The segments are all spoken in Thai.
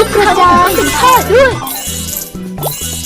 ทำไมชุด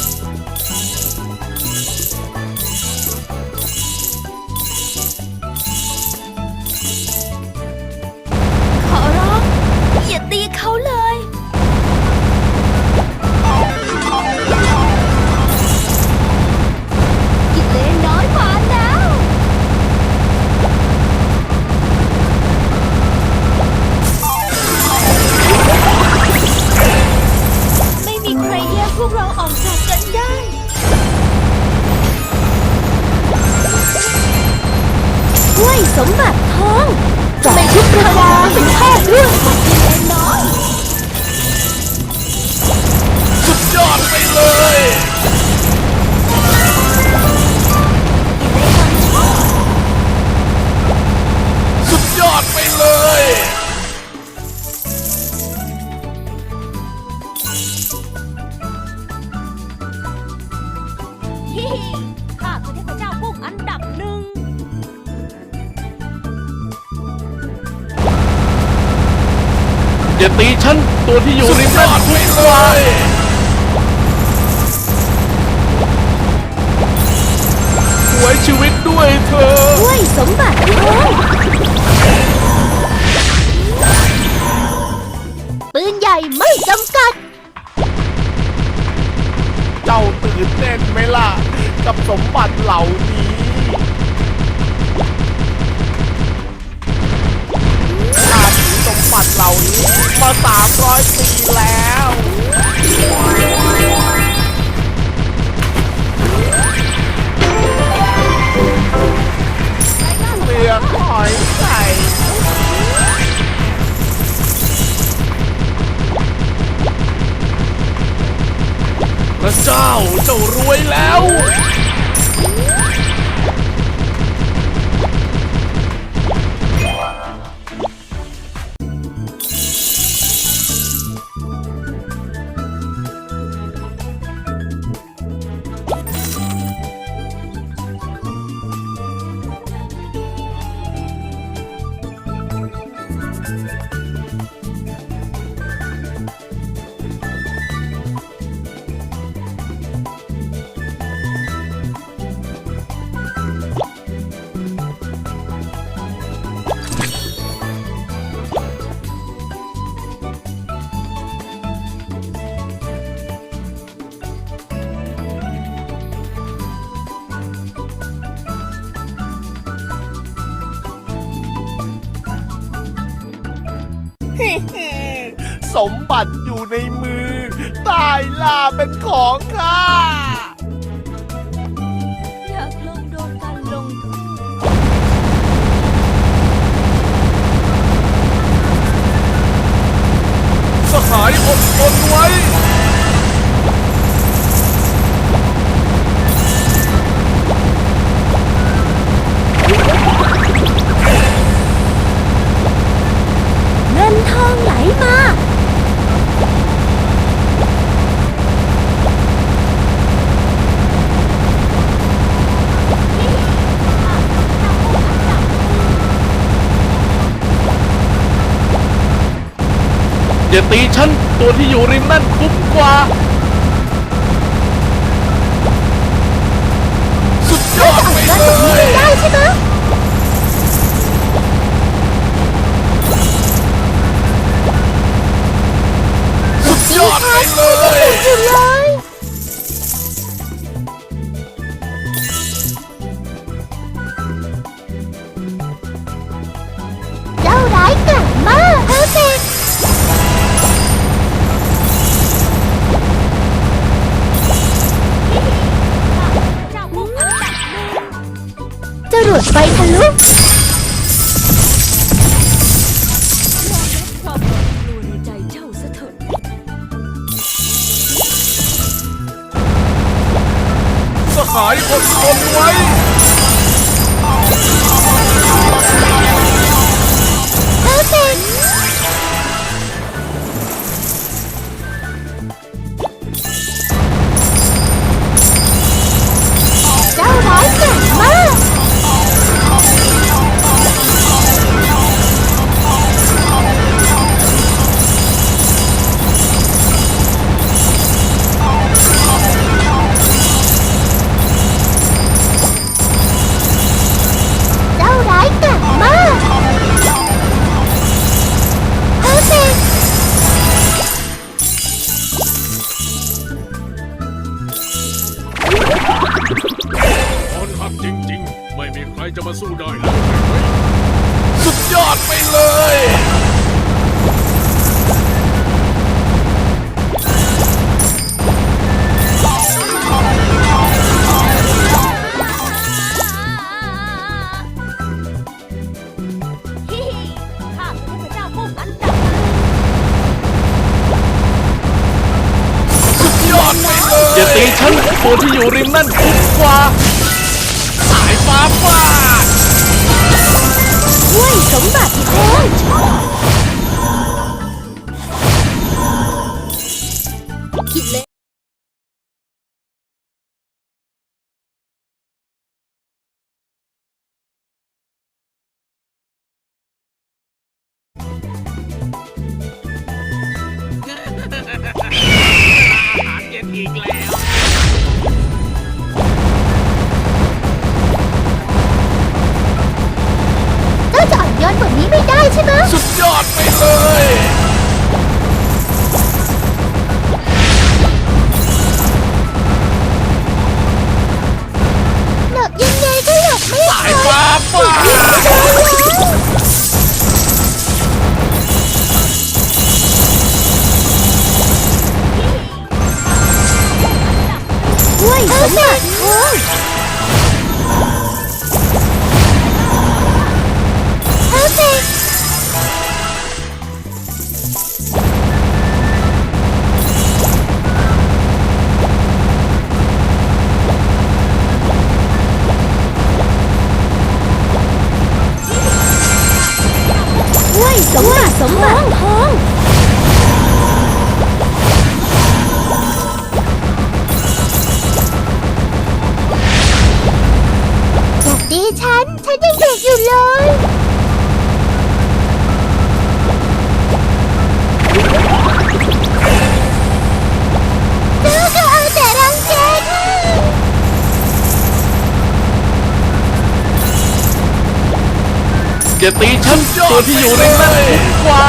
อย่าตีฉัน ตัวที่อยู่ริมนั่นไปเลยสวยชีวิตด้วยเธอถ้วยสมบัติทองปืนใหญ่ไม่จำกัด เจ้าตื่นเต้นไหมล่ะ กับสมบัติเหล่านี้ บัติเหล่านี้มาสามร้อยปีแล้วเปลือกหอยไก่พระเจ้าเจ้ารวยแล้ว มบัติอยู่ในมือ ตายล่าเป็นของ ตีฉันตัวที่อยู่ริมนั่นคุ้มกว่า รจะมาสู้ได้แล้วสุดยอดไปเลย ฮิฮิข้าคือเทพเจ้าผู้อันดับสุดยอดไปเลย อย่าตีฉันตัวที่อยู่ริมนั่นคุ้มกว่าสายฟ้าฟาดช่วยสมบัติแทนคิดเลยหารเย็นอีกแล้ว เพอร์เฟกช่วยสมบัติสมบัติทองอย่าตีฉัน ฉันยังเด็กอยู่เลย อย่าตีฉันตัวที่อยู่ในนั้นคุ้มกว่า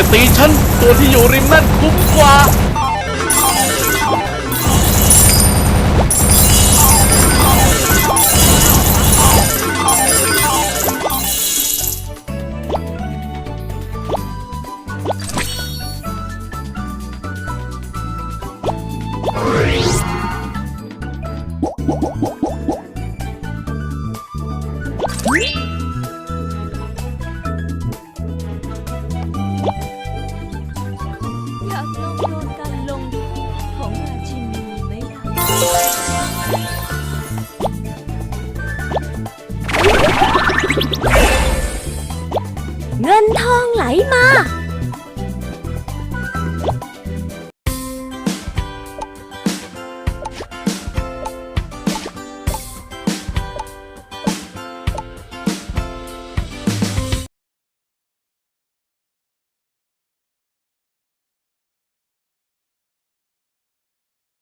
อย่าตีฉัน ตัวที่อยู่ริมนั่นคุ้มกว่า เงินทองไหลมา